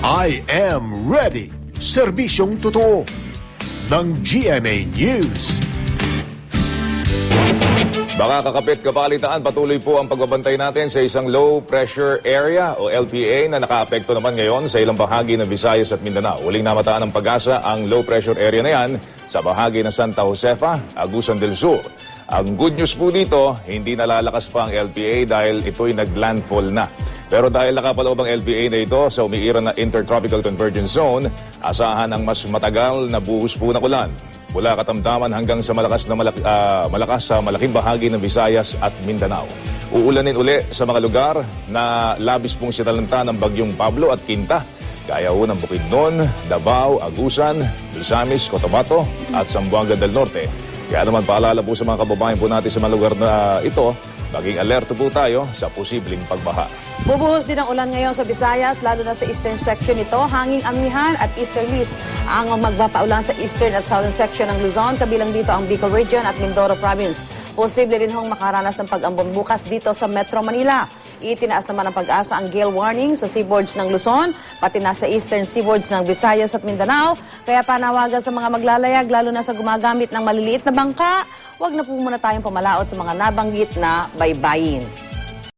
I am ready. Serbisyong totoo ng GMA News. Mga kakapit kapalitaan, patuloy po ang pagbabantay natin sa isang low pressure area o LPA na nakaapekto naman ngayon sa ilang bahagi ng Visayas at Mindanao. Uling namataan ng pag-asa ang low pressure area na yan sa bahagi ng Santa Josefa, Agusan del Sur. Ang good news po dito, hindi nalalakas pa ang LPA dahil ito'y naglandfall na. Pero dahil nakapaloob ang LPA na ito sa umiiran na Intertropical Convergence Zone, asahan ang mas matagal na buhos po ng ulan mula katamtaman hanggang sa malakas na malaki, ah, malakas sa malaking bahagi ng Visayas at Mindanao. Uulanin uli sa mga lugar na labis pong sinalanta ng bagyong Pablo at Quinta. Gaya ho ng Bukidnon, Davao, Agusan, Misamis, Cotabato at Zamboanga del Norte. Kaya naman paalala po sa mga kababayan po natin sa mga lugar na ito, maging alerto po tayo sa posibleng pagbaha. Bubuhos din ang ulan ngayon sa Visayas, lalo na sa eastern section nito. Hanging amihan at easterlies ang magpapaulan sa eastern at southern section ng Luzon. Kabilang dito ang Bicol Region at Mindoro Province. Posible rin hong makaranas ng pag-ambon bukas dito sa Metro Manila. Itinaas naman ang pag-asa ang gale warning sa seaboards ng Luzon, pati na sa eastern seaboards ng Visayas at Mindanao. Kaya panawagan sa mga maglalayag, lalo na sa gumagamit ng maliliit na bangka, huwag na po muna tayong pumalaot sa mga nabanggit na baybayin.